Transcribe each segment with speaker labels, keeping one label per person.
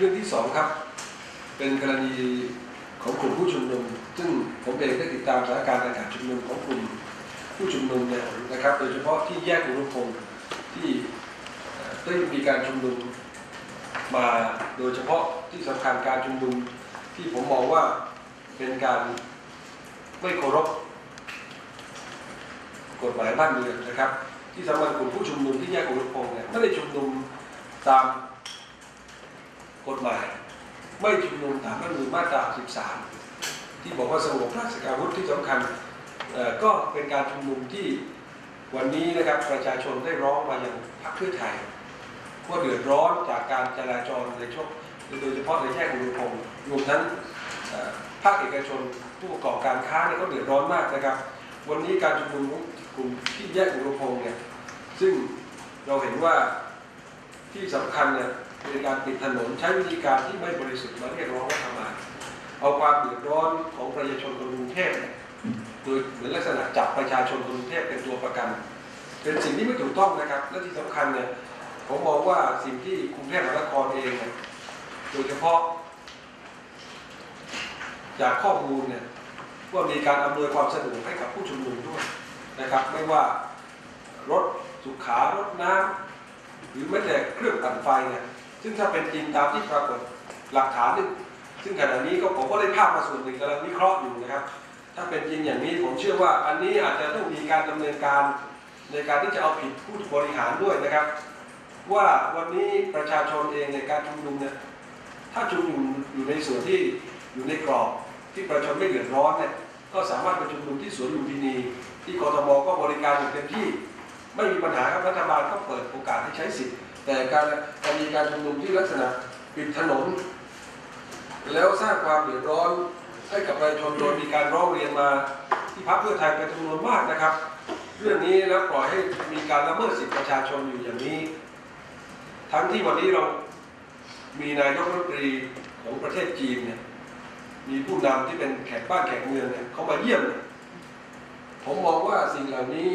Speaker 1: รื่องที่สองครับ เป็นกรณีของกลุ่มผู้ชุมนุม ซึ่งผมเองได้ติดตามสถานการณ์การชุมนุมของกลุ่มผู้ชุมนุมเนี่ยนะครับ โดยเฉพาะที่แยกอุรุพงศ์ที่เอ่อได้มีการชุมนุมมาโดยเฉพาะที่สำคัญการชุมนุมที่ผมมองว่าเป็นการไม่เคารพกฎหมายบ้านเมืองนะครับ ที่สำคัญกลุ่มผู้ชุมนุมที่แยกอุรุพงศ์เนี่ยไม่ได้ชุมนุมตาม กฎหมาย ไม่ชุมนุมตามรัฐธรรมนูญมาตรา 13 ที่บอกว่าสงบราชการวุฒิที่สำคัญก็เป็นการชุมนุมที่วันนี้นะครับประชาชนได้ร้องมาอย่างพรรคเพื่อไทยว่าเดือดร้อนจากการจราจรในช่วงโดยเฉพาะในแยกอุรุพงศ์รวมทั้งภาคเอกชนผู้ประกอบการค้าเนี่ยก็เดือดร้อนมากนะครับ วันนี้การชุมนุมกลุ่มที่แยกอุรุพงศ์เนี่ยซึ่งเราเห็นว่า ที่สำคัญเนี่ยเป็นการปิดถนนใช้วิธีการที่ไม่บริสุทธิ์มาเรียกร้องรัฐบาลเอาความเดือดร้อนของประชาชนคนกรุงเทพเนี่ยโดยเหมือนลักษณะจับประชาชนคนกรุงเทพเป็นตัวประกัน เป็นสิ่งที่ไม่ถูกต้องนะครับ และที่สำคัญเนี่ยผมมองว่าสิ่งที่กรุงเทพมหานครเองเโดยเฉพาะ จากข้อมูลเนี่ยว่ามีการอำนวยความสะดวกให้กับผู้ชุมนุมด้วยนะครับ ไม่ว่ารถสุขารถน้ำ หรือแม้แต่เครื่องปั่นไฟเนี่ยซึ่งถ้าเป็นจริงตามที่ปรากฏหลักฐานซึ่งซึ่งขณะนี้ก็ผมก็ได้ภาพมาส่วนหนึ่งกำลังวิเคราะห์อยู่นะครับ ถ้าเป็นจริงอย่างนี้ผมเชื่อว่าอันนี้อาจจะต้องมีการดำเนินการในการที่จะเอาผิดผู้บริหารด้วยนะครับ ว่าวันนี้ประชาชนเองในการชุมนุมเนี่ยถ้าชุมนุมอยู่ในส่วนที่อยู่ในกรอบที่ประชาชนไม่เดือดร้อนเนี่ยก็สามารถไปชุมนุมที่สวนลุมพินี ที่กทมก็บริการอย่างเต็มที่ ไม่มีปัญหาครับรัฐบาลก็เปิดโอกาสให้ใช้สิทธิ์ แต่การการมีการชุมนุมที่ลักษณะปิดถนน แล้วสร้างความเดือดร้อนให้กับประชาชนโดยมีการร้องเรียนมาที่พรรคเพื่อไทยเป็นจำนวนมากนะครับ เรื่องนี้แล้วปล่อยให้มีการละเมิดสิทธิประชาชนอยู่อย่างนี้ ทั้งที่วันนี้เรามีนายกรัฐมนตรีของประเทศจีนเนี่ยมีผู้นำที่เป็นแขกบ้านแขกเมืองเนี่ยเขามาเยี่ยม ผมมองว่าสิ่งเหล่านี้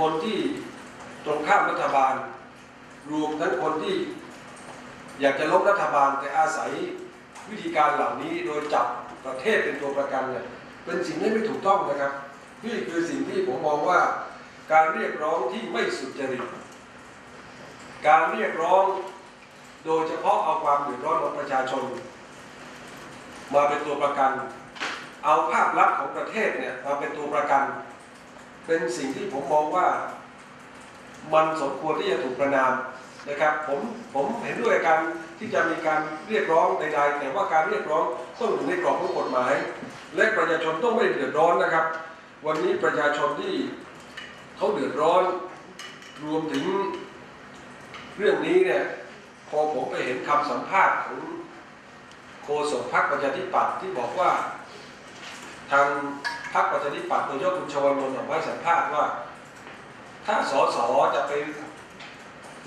Speaker 1: คนที่ตรงข้ามรัฐบาล รวมทั้งคนที่อยากจะล้มรัฐบาลแต่อาศัยวิธีการเหล่านี้โดยจับประเทศเป็นตัวประกันเนี่ยเป็นสิ่งที่ไม่ถูกต้องนะครับ นี่คือสิ่งที่ผมมองว่าการเรียกร้องที่ไม่สุจริต การเรียกร้องโดยเฉพาะเอาความเดือดร้อนของประชาชน มาเป็นตัวประกัน เอาภาพลักษณ์ของประเทศเนี่ยมาเป็นตัวประกัน เป็นสิ่งที่ผมมองว่ามันสมควรที่จะถูกประนามนะครับผมผมเห็นด้วยการที่จะมีการเรียกร้องใดๆแต่ว่าการเรียกร้องต้องอยู่ในกรอบของกฎหมาย และประชาชนต้องไม่เดือดร้อนนะครับ วันนี้ประชาชนที่เขาเดือดร้อน รวมถึงเรื่องนี้เนี่ยพอผมไปเห็นคำสัมภาษณ์ของโฆษกพรรคประชาธิปัตย์ที่บอกว่าทาง พรรคประชาธิปัตย์โดยเฉพาะคุณชวนนท์ออกมาสัมภาษณ์ว่า ถ้าสสจะไป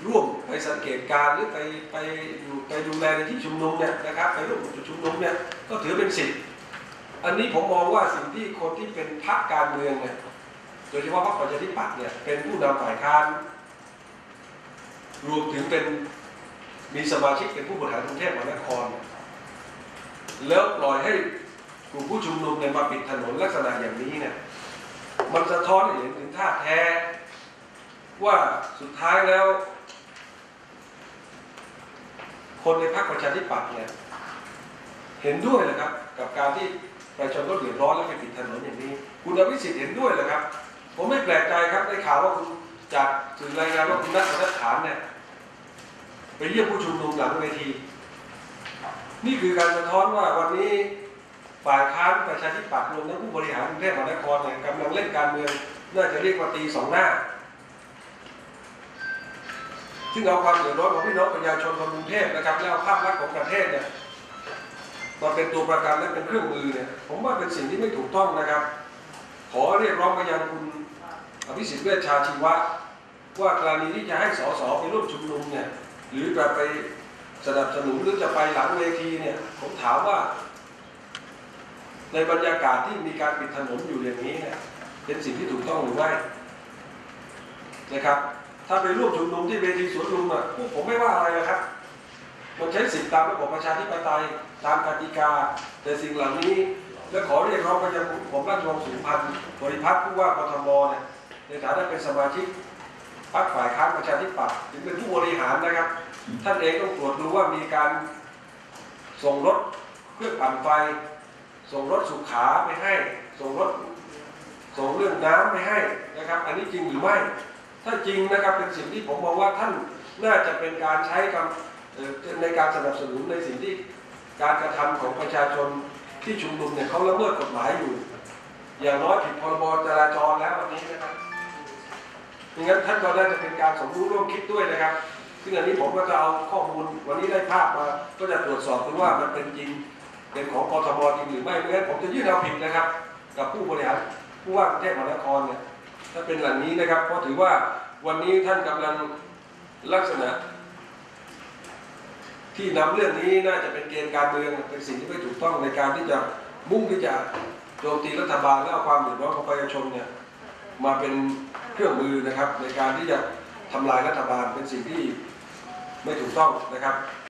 Speaker 1: ร่วมไปสังเกตการหรือไปไปอยู่ไปดูแลในที่ชุมนุมเนี่ยนะครับไปร่วมจุดชุมนุมเนี่ยก็ถือเป็นสิทธิ์อันนี้ผมมองว่าสิ่งที่คนที่เป็นพรรคการเมืองเนี่ยโดยเฉพาะพรรคประชาธิปัตย์เนี่ยเป็นผู้นำฝ่ายค้านรวมถึงเป็นมีสมาชิกเป็นผู้บริหารกรุงเทพมหานคร แล้วปล่อยให้ กลุ่มผู้ชุมนุมเนี่ยมาปิดถนนลักษณะอย่างนี้เนี่ยมันสะท้อนเห็นถึงท่าแท้ ว่าสุดท้ายแล้ว คนในพรรคประชาธิปัตย์เนี่ยเห็นด้วยนะครับ กับการที่ประชาชนก็เดือดร้อนแล้วไปปิดถนนอย่างนี้ คุณอภิสิทธิ์เห็นด้วยเหรอครับ ผมไม่แปลกใจครับได้ข่าวว่าคุณจากสื่อรายงานว่าคุณนัทนัฐานเนี่ยไปเยี่ยมผู้ชุมนุมหลังเวที นี่คือการสะท้อนว่าวันนี้ ฝ่ายค้านประชาธิปัตย์รวมทั้งผู้บริหารกรุงเทพมหานครเนี่ยกำลังเล่นการเมืองน่าจะเรียกว่าตีสองหน้า ซึ่งเอาความเดือดร้อนของพี่น้องประชาชนคนกรุงเทพนะครับ แล้วภาพลักษณ์ของประเทศเนี่ยมาเป็นตัวประกันและเป็นเครื่องมือเนี่ยผมว่าเป็นสิ่งที่ไม่ถูกต้องนะครับ ขอเรียกร้องไปยังคุณอภิสิทธิ์เวชชาชีวะ ว่ากรณีที่จะให้สสไปร่วมชุมนุมเนี่ยหรือจะไปสนับสนุนหรือจะไปหลังเวทีเนี่ยผมถามว่า ในบรรยากาศที่มีการปิดถนนอยู่อย่างนี้เนี่ยเป็นสิ่งที่ถูกต้องหรือไม่นะครับ ถ้าไปร่วมชุมนุมที่เวทีสวนลุมอะพวกผมไม่ว่าอะไรนะครับ มันใช้สิทธิตามระบบประชาธิปไตยตามกติกา แต่สิ่งเหล่านี้และขอเรียกร้องไปยังผมราชวงศ์สุพรรณบริพัตรผู้ว่ากทมเนี่ยในฐานะเป็นสมาชิกพรรคฝ่ายค้านประชาธิปัตย์ถึงเป็นผู้บริหารนะครับ ท่านเองต้องตรวจดูว่ามีการส่งรถเครื่องปั่นไฟ ส่งรถสุขาไปให้ ส่งรถส่งเรื่องน้ำไปให้นะครับ อันนี้จริงหรือไม่ ถ้าจริงนะครับเป็นสิ่งที่ผมมองว่าท่านน่าจะเป็นการใช้คำในการสนับสนุนในสิ่งที่การกระทำของประชาชนที่ชุมนุมเนี่ยเขาละเมิดกฎหมายอยู่ อย่างน้อยผิดพรบจราจรแล้ววันนี้นะครับดังนั้นท่านก็น่าจะเป็นการสมรู้ร่วมคิดด้วยนะครับ ซึ่งอันนี้ผมก็จะเอาข้อมูลวันนี้ได้ภาพมา ก็จะตรวจสอบดูว่ามันเป็นจริง เป็นของกทมจริงหรือไม่ไม่งั้นผมจะยื่นเอาผิดนะครับ กับผู้บริหารผู้ว่ากรุงเทพมหานครเนี่ยถ้าเป็นหลังนี้นะครับเพราะถือว่าวันนี้ท่านกำลังลักษณะ ที่นำเรื่องนี้น่าจะเป็นเกณฑ์การเมืองเป็นสิ่งที่ไม่ถูกต้องในการที่จะมุ่งที่จะโจมตีรัฐบาลและเอาความเดือดร้อนของประชาชนเนี่ยมาเป็นเครื่องมือนะครับ ในการที่จะทำลายรัฐบาลเป็นสิ่งที่ไม่ถูกต้องนะครับ